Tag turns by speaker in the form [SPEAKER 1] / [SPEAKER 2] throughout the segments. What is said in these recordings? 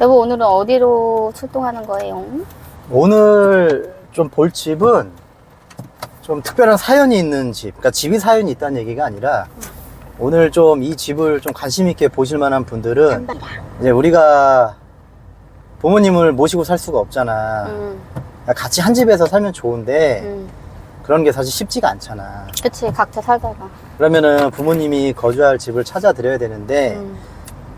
[SPEAKER 1] 여보 오늘은 어디로 출동하는 거예요?
[SPEAKER 2] 오늘 좀 볼 집은 좀 특별한 사연이 있는 집. 그러니까 집이 사연이 있다는 얘기가 아니라 오늘 좀 이 집을 좀 관심 있게 보실 만한 분들은 이제 우리가 부모님을 모시고 살 수가 없잖아.
[SPEAKER 1] 음,
[SPEAKER 2] 같이 한 집에서 살면 좋은데
[SPEAKER 1] 음.
[SPEAKER 2] 그런 게 사실 쉽지가 않잖아.
[SPEAKER 1] 그치 각자 살다가
[SPEAKER 2] 그러면은 부모님이 거주할 집을 찾아 드려야 되는데
[SPEAKER 1] 음,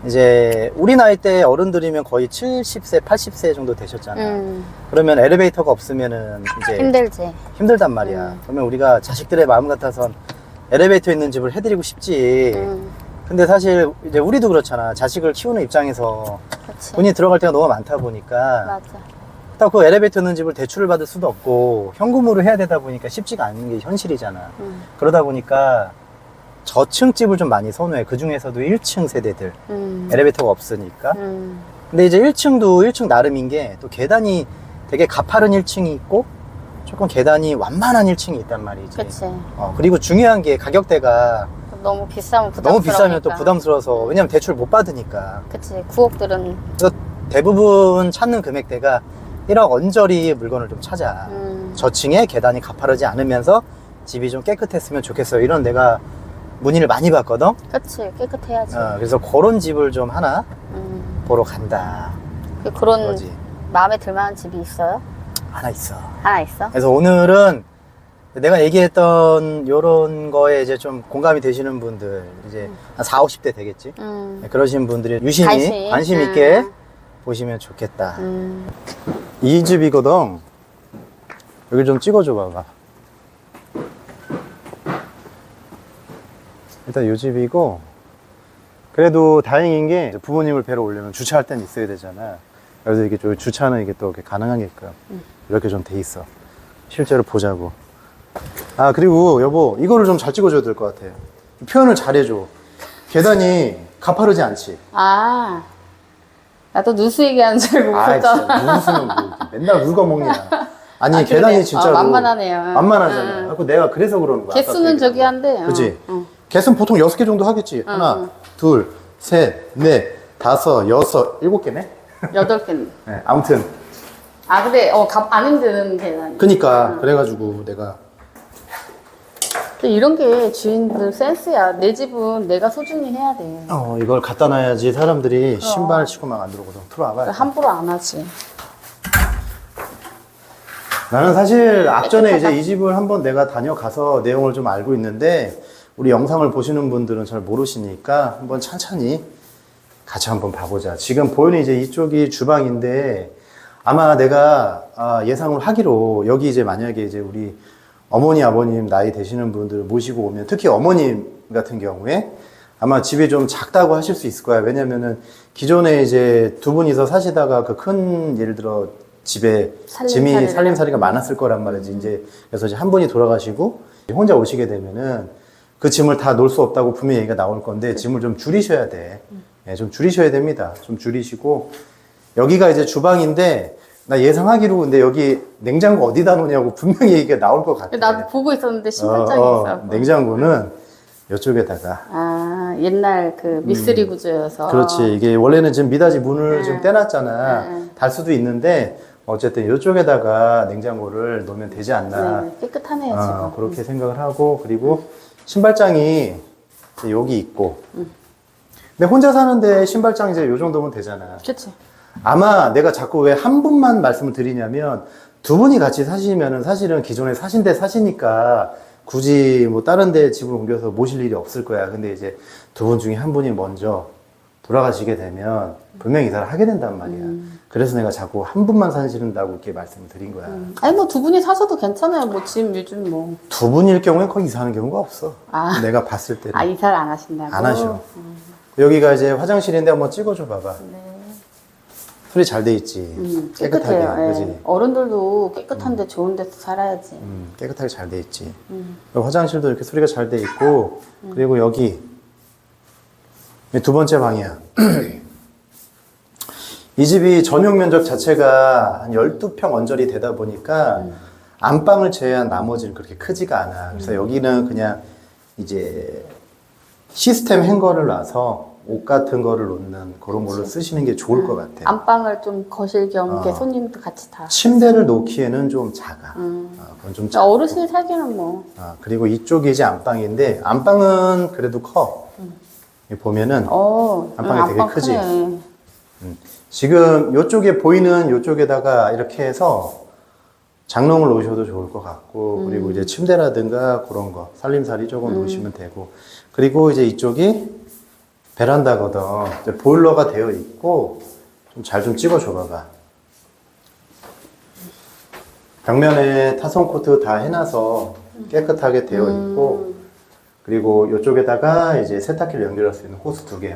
[SPEAKER 2] 이제 우리 나이 때 어른들이면 거의 70세, 80세 정도 되셨잖아.
[SPEAKER 1] 음.
[SPEAKER 2] 그러면 엘리베이터가 없으면은 이제
[SPEAKER 1] 힘들지
[SPEAKER 2] 힘들단 말이야.
[SPEAKER 1] 음.
[SPEAKER 2] 그러면 우리가 자식들의 마음 같아선 엘리베이터 있는 집을 해드리고 싶지.
[SPEAKER 1] 음,
[SPEAKER 2] 근데 사실 이제 우리도 그렇잖아. 자식을 키우는 입장에서
[SPEAKER 1] 그치
[SPEAKER 2] 돈이 들어갈 때가 너무 많다 보니까
[SPEAKER 1] 맞아
[SPEAKER 2] 딱 그 엘리베이터 있는 집을 대출을 받을 수도 없고 현금으로 해야 되다 보니까 쉽지가 않은 게 현실이잖아.
[SPEAKER 1] 음,
[SPEAKER 2] 그러다 보니까 저층 집을 좀 많이 선호해. 그 중에서도 1층 세대들.
[SPEAKER 1] 음,
[SPEAKER 2] 엘리베이터가 없으니까.
[SPEAKER 1] 음,
[SPEAKER 2] 근데 이제 1층도 1층 나름인 게 또 계단이 되게 가파른 1층이 있고 조금 계단이 완만한 1층이 있단 말이지.
[SPEAKER 1] 그치
[SPEAKER 2] 어, 그리고 중요한 게 가격대가
[SPEAKER 1] 너무 비싸면 부담스러우니까
[SPEAKER 2] 너무 비싸면 또 부담스러워서 왜냐면 대출 못 받으니까.
[SPEAKER 1] 그치 9억들은
[SPEAKER 2] 그래서 대부분 찾는 금액대가 1억 언저리 물건을 좀 찾아.
[SPEAKER 1] 음,
[SPEAKER 2] 저층에 계단이 가파르지 않으면서 집이 좀 깨끗했으면 좋겠어요. 이런 내가 문의를 많이 받거든.
[SPEAKER 1] 그치 깨끗해야지
[SPEAKER 2] 어, 그래서 그런 집을 좀 하나
[SPEAKER 1] 음,
[SPEAKER 2] 보러 간다.
[SPEAKER 1] 그 그런
[SPEAKER 2] 그거지.
[SPEAKER 1] 마음에 들만한 집이 있어요?
[SPEAKER 2] 하나 있어.
[SPEAKER 1] 하나 있어?
[SPEAKER 2] 그래서 오늘은 내가 얘기했던 요런 거에 이제 좀 공감이 되시는 분들, 이제 한 4, 50대 되겠지?
[SPEAKER 1] 음,
[SPEAKER 2] 네, 그러신 분들이 유심히
[SPEAKER 1] 관심.
[SPEAKER 2] 관심,
[SPEAKER 1] 음.
[SPEAKER 2] 있게 보시면 좋겠다.
[SPEAKER 1] 음,
[SPEAKER 2] 이 집이거든. 여기 좀 찍어줘 봐봐. 일단 이 집이고, 그래도 다행인 게 부모님을 뵈러 오려면 주차할 땐 있어야 되잖아. 그래서 이게 좀 주차는 이게 또 이렇게 가능하게끔 이렇게 좀 돼 있어. 실제로 보자고. 아, 그리고 여보, 이거를 좀 잘 찍어줘야 될 것 같아. 표현을 잘해줘. 계단이 가파르지 않지.
[SPEAKER 1] 아 나도 누수 얘기하는 줄 알고
[SPEAKER 2] 아, 진짜 무슨 뭐 맨날 누가 먹냐. 아니
[SPEAKER 1] 아,
[SPEAKER 2] 계단이. 진짜로
[SPEAKER 1] 아, 만만하네요.
[SPEAKER 2] 만만하잖아.
[SPEAKER 1] 응.
[SPEAKER 2] 그래서 내가 그래서 그러는 거야.
[SPEAKER 1] 개수는
[SPEAKER 2] 그
[SPEAKER 1] 저기
[SPEAKER 2] 거.
[SPEAKER 1] 한데 어,
[SPEAKER 2] 그지?
[SPEAKER 1] 어.
[SPEAKER 2] 개수는 보통 여섯 개 정도 하겠지.
[SPEAKER 1] 응,
[SPEAKER 2] 하나,
[SPEAKER 1] 응.
[SPEAKER 2] 둘, 셋, 넷, 다섯, 여섯, 일곱 개네.
[SPEAKER 1] 여덟 개는
[SPEAKER 2] 네, 아무튼
[SPEAKER 1] 아 근데 어안 힘드는 계단
[SPEAKER 2] 그니까 그래가지고 내가
[SPEAKER 1] 근데 이런 게 주인들 센스야 내 집은 내가 소중히 해야 돼
[SPEAKER 2] 어 이걸 갖다 놔야지 사람들이 신발 신고 막 안 들어오거든. 들어와봐.
[SPEAKER 1] 함부로 안 하지
[SPEAKER 2] 나는 사실 앞전에
[SPEAKER 1] 깨끗하다.
[SPEAKER 2] 이제 이 집을 한번 내가 다녀가서 내용을 좀 알고 있는데 우리 영상을 보시는 분들은 잘 모르시니까 한번 천천히 같이 한번 봐보자. 지금 보이는 이제 이쪽이 주방인데 아마 내가 아, 예상을 하기로 여기 이제 만약에 이제 우리 어머니 아버님 나이 되시는 분들 모시고 오면 특히 어머님 같은 경우에 아마 집이 좀 작다고 하실 수 있을 거야. 왜냐면은 기존에 이제 두 분이서 사시다가 그 큰 예를 들어 집에 짐이. 살림살이가 많았을 거란 말이지. 이제 그래서 이제 한 분이 돌아가시고 혼자 오시게 되면은 그 짐을 다 놓을 수 없다고 분명히 얘기가 나올 건데 짐을 좀 줄이셔야 돼. 예, 좀 줄이셔야 됩니다. 좀 줄이시고 여기가 이제 주방인데 나 예상하기로 근데 여기 냉장고 어디다 놓냐고 분명히 얘기가 나올 것 같아.
[SPEAKER 1] 나도 보고 있었는데 신발장이
[SPEAKER 2] 어, 어,
[SPEAKER 1] 있어
[SPEAKER 2] 냉장고는 이쪽에다가
[SPEAKER 1] 아 옛날 그 미쓰리 구조여서
[SPEAKER 2] 그렇지. 이게 원래는 지금 미닫이 문을
[SPEAKER 1] 네.
[SPEAKER 2] 좀 떼놨잖아.
[SPEAKER 1] 네, 네.
[SPEAKER 2] 달 수도 있는데 어쨌든 이쪽에다가 냉장고를 놓으면 되지 않나.
[SPEAKER 1] 네, 깨끗하네요
[SPEAKER 2] 어,
[SPEAKER 1] 지금
[SPEAKER 2] 그렇게 생각을 하고 그리고 신발장이 여기 있고. 근데 혼자 사는데 신발장 이제 요 정도면 되잖아.
[SPEAKER 1] 그치
[SPEAKER 2] 아마 내가 자꾸 왜 한 분만 말씀을 드리냐면 두 분이 같이 사시면은 사실은 기존에 사신 데 사시니까 굳이 뭐 다른 데 집을 옮겨서 모실 일이 없을 거야. 근데 이제 두 분 중에 한 분이 먼저 돌아가시게 되면 분명히 이사를 하게 된단 말이야. 그래서 내가 자꾸 한 분만 사신다고 이렇게 말씀을 드린 거야.
[SPEAKER 1] 아니 뭐 두 분이 사셔도 괜찮아요 뭐 지금 요즘 뭐
[SPEAKER 2] 두 분일 경우에 거의 이사하는 경우가 없어.
[SPEAKER 1] 아.
[SPEAKER 2] 내가 봤을 때는.
[SPEAKER 1] 아, 이사를 안 하신다고?
[SPEAKER 2] 안 하셔. 여기가 이제 화장실인데 한번 찍어줘 봐봐.
[SPEAKER 1] 네.
[SPEAKER 2] 소리 잘 돼 있지.
[SPEAKER 1] 음,
[SPEAKER 2] 깨끗하게.
[SPEAKER 1] 예.
[SPEAKER 2] 그지?
[SPEAKER 1] 어른들도 깨끗한데 좋은 데서 살아야지.
[SPEAKER 2] 음, 깨끗하게 잘 돼 있지.
[SPEAKER 1] 음.
[SPEAKER 2] 화장실도 이렇게 소리가 잘 돼 있고, 그리고 여기 이 두 번째 방이야. 이 집이 전용 면적 자체가 한 12평 언저리 되다 보니까 안방을 제외한 나머지는 그렇게 크지가 않아. 그래서 여기는 그냥 이제 시스템 행거를 놔서 옷 같은 거를 놓는 그런 걸로 쓰시는 게 좋을 것 같아.
[SPEAKER 1] 안방을 좀 거실 겸 이렇게
[SPEAKER 2] 어.
[SPEAKER 1] 손님도 같이 다.
[SPEAKER 2] 침대를 놓기에는 좀 작아.
[SPEAKER 1] 음.
[SPEAKER 2] 어, 그건
[SPEAKER 1] 좀나
[SPEAKER 2] 작아.
[SPEAKER 1] 어르신 살기는 뭐.
[SPEAKER 2] 아, 그리고 이쪽이 이제 안방인데 안방은 그래도 커. 여기 보면은
[SPEAKER 1] 어,
[SPEAKER 2] 안방이 되게
[SPEAKER 1] 안방
[SPEAKER 2] 크지?
[SPEAKER 1] 크네.
[SPEAKER 2] 지금 이쪽에 보이는 이쪽에다가 이렇게 해서 장롱을 놓으셔도 좋을 것 같고 그리고 이제 침대라든가 그런 거 살림살이 조금 놓으시면 되고. 그리고 이제 이쪽이 베란다거든 이제 보일러가 되어 있고 좀 잘 좀 찍어줘 봐봐. 벽면에 타선 코트 다 해놔서 깨끗하게 되어 있고 그리고 이쪽에다가 이제 세탁기를 연결할 수 있는 호스 두 개,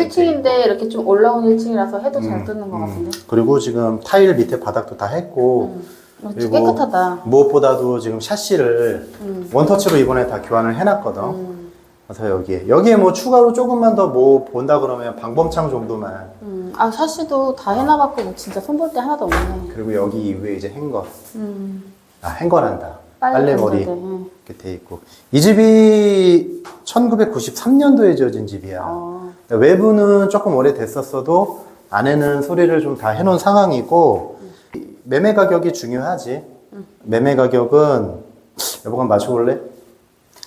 [SPEAKER 2] 있고.
[SPEAKER 1] 1층인데 이렇게 좀 올라온 1층이라서 해도 잘
[SPEAKER 2] 음,
[SPEAKER 1] 뜨는 것
[SPEAKER 2] 음.
[SPEAKER 1] 같은데.
[SPEAKER 2] 그리고 지금 타일 밑에 바닥도 다 했고
[SPEAKER 1] 어,
[SPEAKER 2] 그리고
[SPEAKER 1] 깨끗하다.
[SPEAKER 2] 무엇보다도 지금 샤시를 원터치로 이번에 다 교환을 해놨거든.
[SPEAKER 1] 음,
[SPEAKER 2] 그래서 여기에 여기에 뭐 추가로 조금만 더 뭐 본다 그러면 방범창 정도만
[SPEAKER 1] 음. 아, 샤시도 다 해놔갖고 뭐 진짜 손볼 때 하나도 없네.
[SPEAKER 2] 그리고 여기 이후에 이제 행거
[SPEAKER 1] 음.
[SPEAKER 2] 아 행거란다
[SPEAKER 1] 빨래
[SPEAKER 2] 빨래머리
[SPEAKER 1] 응.
[SPEAKER 2] 이렇게 돼 있고 이 집이 1993년도에 지어진 집이야.
[SPEAKER 1] 어,
[SPEAKER 2] 외부는 조금 오래됐었어도 안에는 소리를 좀 다 해놓은 상황이고 매매 가격이 중요하지. 매매 가격은 여보가 맞춰볼래?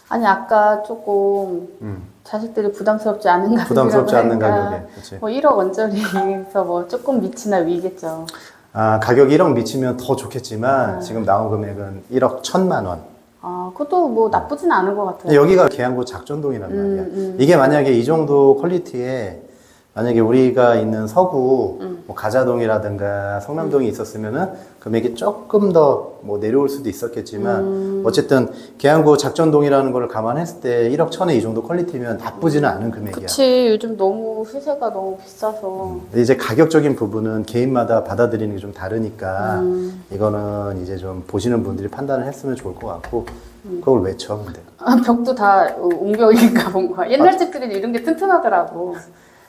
[SPEAKER 1] 아니 아까 조금
[SPEAKER 2] 음,
[SPEAKER 1] 자식들이 부담스럽지 않은 가격이라고
[SPEAKER 2] 부담스럽지 않는 가격에. 그치?
[SPEAKER 1] 뭐 1억 원짜리에서 뭐 조금 밑이나 위겠죠.
[SPEAKER 2] 아, 가격 1억 미치면 더 좋겠지만 지금 나온 금액은 1억 1천만 원.
[SPEAKER 1] 아, 그것도 뭐 나쁘진 않은 것 같아요.
[SPEAKER 2] 근데 여기가 계양구 작전동이란
[SPEAKER 1] 음,
[SPEAKER 2] 말이야.
[SPEAKER 1] 음.
[SPEAKER 2] 이게 만약에 이 정도 퀄리티에 만약에 우리가 있는 서구
[SPEAKER 1] 음.
[SPEAKER 2] 뭐 가자동이라든가 성남동이 있었으면은 금액이 조금 더 뭐 내려올 수도 있었겠지만
[SPEAKER 1] 음.
[SPEAKER 2] 어쨌든 계양구 작전동이라는 걸 감안했을 때 1억 천에 이 정도 퀄리티면 나쁘지는 않은 금액이야.
[SPEAKER 1] 그치 요즘 너무 시세가 너무 비싸서
[SPEAKER 2] 근데 이제 가격적인 부분은 개인마다 받아들이는 게 좀 다르니까
[SPEAKER 1] 음.
[SPEAKER 2] 이거는 이제 좀 보시는 분들이 판단을 했으면 좋을 것 같고 그걸 외쳐 근데
[SPEAKER 1] 아, 벽도 다 옹벽인가 본 거야. 옛날 집들은 이런 게 튼튼하더라고.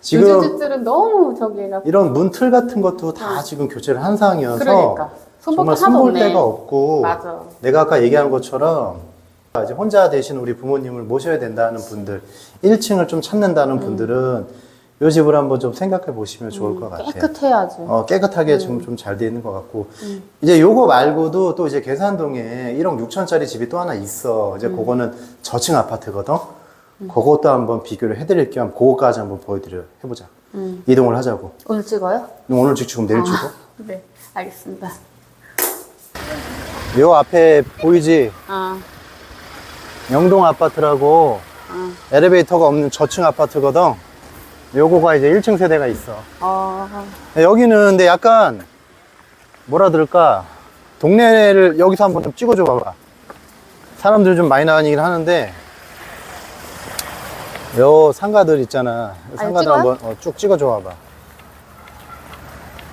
[SPEAKER 2] 지금
[SPEAKER 1] 집들은 너무 저기
[SPEAKER 2] 이런 문틀 같은 것도 다 지금 교체를 한 상황이어서
[SPEAKER 1] 그러니까 손볼
[SPEAKER 2] 정말 손볼. 데가 없고
[SPEAKER 1] 맞아.
[SPEAKER 2] 내가 아까 얘기한 것처럼 이제 혼자 대신 우리 부모님을 모셔야 된다는 분들 1층을 좀 찾는다는 분들은 이 집을 한번 좀 생각해 보시면 좋을 것 같아요.
[SPEAKER 1] 음. 깨끗해야지.
[SPEAKER 2] 어, 깨끗하게 지금 좀 잘 돼 있는 것 같고 이제 요거 말고도 또 이제 계산동에 1억 6천짜리 집이 또 하나 있어. 이제 그거는 저층 아파트거든. 그것도 한번 비교를 해드릴 겸 그거까지 한번 보여드려 해보자.
[SPEAKER 1] 음.
[SPEAKER 2] 이동을 하자고.
[SPEAKER 1] 오늘 찍어요?
[SPEAKER 2] 오늘 지금 내일 찍어.
[SPEAKER 1] 네, 알겠습니다.
[SPEAKER 2] 요 앞에 보이지?
[SPEAKER 1] 아,
[SPEAKER 2] 영동 아파트라고
[SPEAKER 1] 아,
[SPEAKER 2] 엘리베이터가 없는 저층 아파트거든. 요거가 이제 1층 세대가 있어.
[SPEAKER 1] 어,
[SPEAKER 2] 여기는 근데 약간 뭐라 그럴까 동네를 여기서 한번 좀 찍어줘 봐봐. 사람들 좀 많이 나가긴 하는데 요 상가들 있잖아. 상가들
[SPEAKER 1] 찍어요?
[SPEAKER 2] 한번 어, 쭉 찍어줘 봐봐.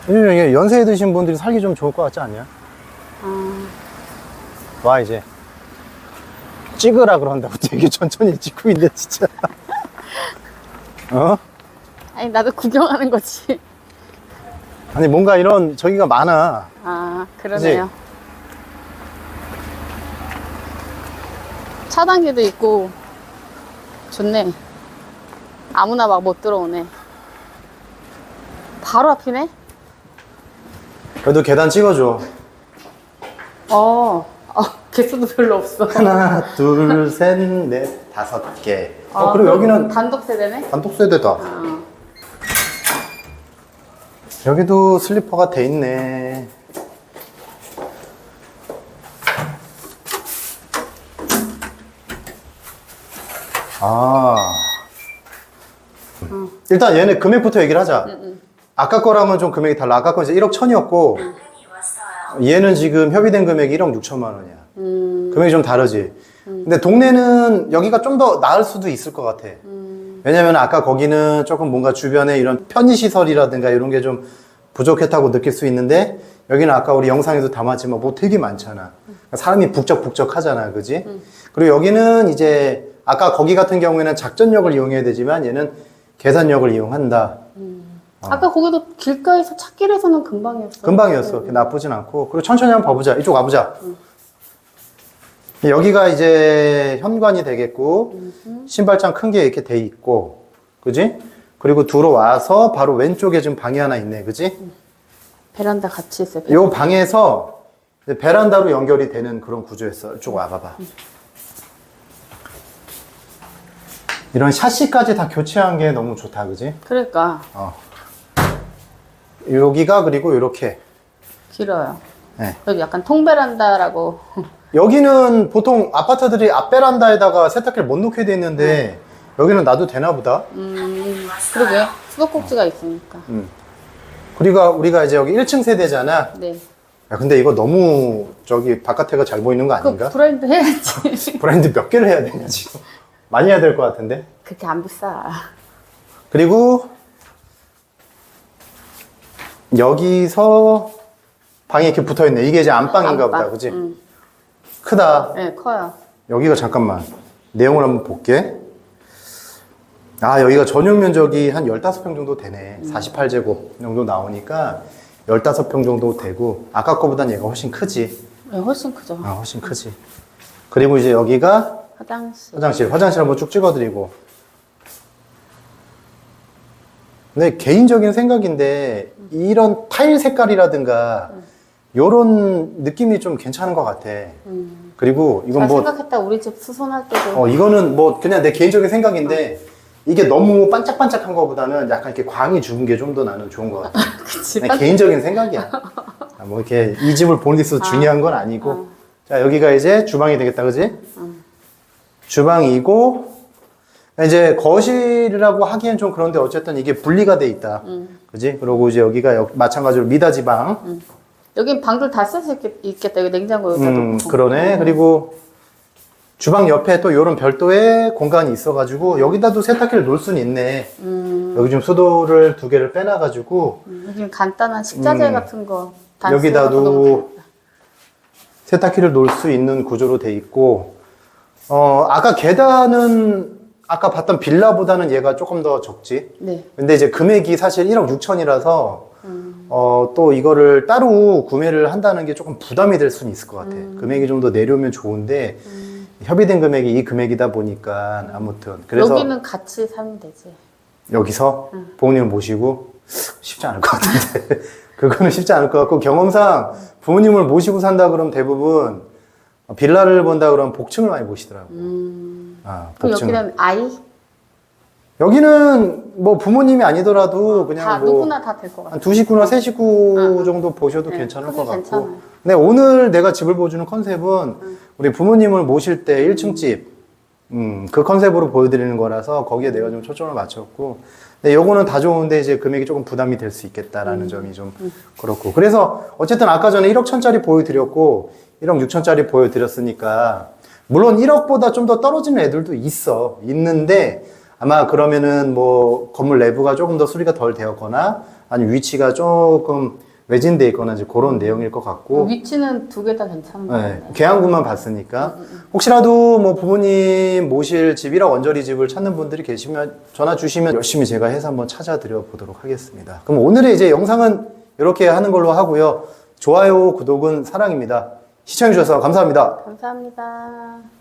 [SPEAKER 2] 요즘 이게 연세 드신 분들이 살기 좀 좋을 것 같지 않냐?
[SPEAKER 1] 아,
[SPEAKER 2] 와 이제 찍으라 그런다고 되게 천천히 찍고 있는데 진짜 어?
[SPEAKER 1] 아니 나도 구경하는 거지.
[SPEAKER 2] 아니 뭔가 이런 저기가 많아
[SPEAKER 1] 아, 그러네요. 차단기도 있고 좋네. 아무나 막 못 들어오네. 바로 앞이네.
[SPEAKER 2] 그래도 계단 찍어줘
[SPEAKER 1] 어, 어 개수도 별로 없어.
[SPEAKER 2] 하나 둘 셋 넷 다섯 개 어,
[SPEAKER 1] 아,
[SPEAKER 2] 그리고 여기는
[SPEAKER 1] 단독 세대네.
[SPEAKER 2] 단독 세대다
[SPEAKER 1] 어.
[SPEAKER 2] 여기도 슬리퍼가 돼 있네 아 일단 얘네 금액부터 얘기를 하자 아까 거랑은 좀 금액이 달라 아까 건 이제 1억 천이었고 얘는 지금 협의된 금액이 1억 6천만 원이야
[SPEAKER 1] 음,
[SPEAKER 2] 금액이 좀 다르지. 근데 동네는 여기가 좀 더 나을 수도 있을 것 같아.
[SPEAKER 1] 음,
[SPEAKER 2] 왜냐면 아까 거기는 조금 뭔가 주변에 이런 편의시설이라든가 이런 게 좀 부족했다고 느낄 수 있는데 여기는 아까 우리 영상에도 담았지만 뭐 되게 많잖아. 그러니까 사람이 북적북적 하잖아. 그지? 그리고 여기는 이제 아까 거기 같은 경우에는 작전역을 이용해야 되지만 얘는 계산역을 이용한다.
[SPEAKER 1] 아까 거기도 길가에서 찾길에서는 금방이었어.
[SPEAKER 2] 금방이었어. 그렇게 나쁘진 않고. 그리고 천천히 한번 봐보자. 이쪽 와보자. 여기가 이제 현관이 되겠고, 신발장 큰 게 이렇게 돼 있고, 그지? 그리고 들어와서 바로 왼쪽에 지금 방이 하나 있네, 그지?
[SPEAKER 1] 베란다 같이 있어요.
[SPEAKER 2] 요 방에서 베란다로 연결이 되는 그런 구조였어. 이쪽 와봐봐. 이런 샤시까지 다 교체한 게 너무 좋다, 그지?
[SPEAKER 1] 그러니까
[SPEAKER 2] 어. 여기가 그리고 이렇게.
[SPEAKER 1] 길어요.
[SPEAKER 2] 네.
[SPEAKER 1] 여기 약간 통베란다라고.
[SPEAKER 2] 여기는 보통 아파트들이 앞베란다에다가 세탁기를 못 놓게 돼 있는데 여기는 놔도 되나 보다.
[SPEAKER 1] 음, 그러게. 수도꼭지가 있으니까.
[SPEAKER 2] 음. 그리고 우리가 이제 여기 1층 세대잖아.
[SPEAKER 1] 네.
[SPEAKER 2] 야, 근데 이거 너무 저기 바깥에가 잘 보이는 거
[SPEAKER 1] 그
[SPEAKER 2] 아닌가?
[SPEAKER 1] 브랜드 해야지.
[SPEAKER 2] 브랜드 몇 개를 해야 되냐, 지금. 많이 해야 될 것 같은데.
[SPEAKER 1] 그렇게 안 비싸.
[SPEAKER 2] 그리고 여기서 방이 이렇게 붙어 있네. 이게 이제 안방인가 보다.
[SPEAKER 1] 안방.
[SPEAKER 2] 그지?
[SPEAKER 1] 음.
[SPEAKER 2] 크다.
[SPEAKER 1] 네, 커요.
[SPEAKER 2] 여기가 잠깐만. 내용을 한번 볼게. 아, 여기가 전용 면적이 한 15평 정도 되네. 48제곱 정도 나오니까 15평 정도 되고, 아까 거보단 얘가 훨씬 크지.
[SPEAKER 1] 네, 훨씬 크죠.
[SPEAKER 2] 아, 훨씬 크지. 그리고 이제 여기가
[SPEAKER 1] 화장실.
[SPEAKER 2] 화장실. 화장실 한번 쭉 찍어드리고. 근데 개인적인 생각인데, 이런 타일 색깔이라든가, 요런 느낌이 좀 괜찮은 것 같아.
[SPEAKER 1] 음.
[SPEAKER 2] 그리고 이건
[SPEAKER 1] 잘
[SPEAKER 2] 뭐,
[SPEAKER 1] 생각했다. 우리 집 수선할 때도.
[SPEAKER 2] 어, 이거는 뭐, 그냥 내 개인적인 생각인데, 이게 너무 반짝반짝한 것보다는 약간 이렇게 광이 죽은 게 좀 더 나는 좋은 것 같아.
[SPEAKER 1] 그치.
[SPEAKER 2] 내 개인적인 생각이야. 아, 뭐 이렇게 이 집을 보는 데 있어서 중요한 건 아니고.
[SPEAKER 1] 어.
[SPEAKER 2] 자, 여기가 이제 주방이 되겠다, 그지? 주방이고, 이제 거실이라고 하기엔 좀 그런데 어쨌든 이게 분리가 돼 있다.
[SPEAKER 1] 음.
[SPEAKER 2] 그지? 그리고 이제 여기가 여- 마찬가지로 미닫이방.
[SPEAKER 1] 여긴 방들 다 쓸 수 있겠다. 여기 냉장고 여기다
[SPEAKER 2] 음,
[SPEAKER 1] 놓고.
[SPEAKER 2] 그러네. 그리고 주방 옆에 또 이런 별도의 공간이 있어가지고 여기다도 세탁기를 놓을 수는 있네.
[SPEAKER 1] 음,
[SPEAKER 2] 여기 좀 수도를 두 개를 빼놔가지고
[SPEAKER 1] 음, 여기는 간단한 식자재
[SPEAKER 2] 음.
[SPEAKER 1] 같은 거.
[SPEAKER 2] 여기다도. 세탁기를 놓을 수 있는 구조로 돼 있고, 어, 아까 계단은 아까 봤던 빌라보다는 얘가 조금 더 적지.
[SPEAKER 1] 네.
[SPEAKER 2] 근데 이제 금액이 사실 1억 6천이라서,
[SPEAKER 1] 음,
[SPEAKER 2] 어, 또 이거를 따로 구매를 한다는 게 조금 부담이 될 수는 있을 것 같아. 금액이 좀 더 내려오면 좋은데,
[SPEAKER 1] 음.
[SPEAKER 2] 협의된 금액이 이 금액이다 보니까, 아무튼. 그래서
[SPEAKER 1] 여기는 같이 사면 되지.
[SPEAKER 2] 여기서 부모님을 모시고 쉽지 않을 것 같은데 그거는 쉽지 않을 것 같고 경험상 부모님을 모시고 산다 그러면 대부분 빌라를 본다 그러면 복층을 많이 보시더라고. 요
[SPEAKER 1] 음.
[SPEAKER 2] 아,
[SPEAKER 1] 그럼
[SPEAKER 2] 복층.
[SPEAKER 1] 여기는 아이?
[SPEAKER 2] 여기는 뭐 부모님이 아니더라도 그냥
[SPEAKER 1] 다
[SPEAKER 2] 뭐
[SPEAKER 1] 누구나 다 될 것 같아.
[SPEAKER 2] 한두 식구나 세 식구
[SPEAKER 1] 아, 아.
[SPEAKER 2] 정도 보셔도
[SPEAKER 1] 네,
[SPEAKER 2] 괜찮을 것 같고.
[SPEAKER 1] 괜찮아요.
[SPEAKER 2] 근데 오늘 내가 집을 보여주는 컨셉은 우리 부모님을 모실 때 1층 집, 음, 그 컨셉으로 보여드리는 거라서 거기에 내가 좀 초점을 맞췄고. 근데 요거는 다 좋은데 이제 금액이 조금 부담이 될 수 있겠다라는 점이 좀 그렇고. 그래서 어쨌든 아까 전에 1억 천짜리 보여드렸고 1억 6천짜리 보여드렸으니까 물론 1억보다 좀 더 떨어지는 애들도 있어. 있는데 아마 그러면은 뭐 건물 내부가 조금 더 수리가 덜 되었거나 아니면 위치가 조금 외진돼 있거나 이제 그런 내용일 것 같고
[SPEAKER 1] 위치는 두 개 다 괜찮은 거
[SPEAKER 2] 네,
[SPEAKER 1] 같아요.
[SPEAKER 2] 계양구만 봤으니까 혹시라도 뭐 부모님 모실 집 1억 원저리 집을 찾는 분들이 계시면 전화 주시면 열심히 제가 해서 한번 찾아드려 보도록 하겠습니다. 그럼 오늘의 이제 영상은 이렇게 하는 걸로 하고요. 좋아요, 구독은 사랑입니다. 시청해주셔서 감사합니다.
[SPEAKER 1] 감사합니다.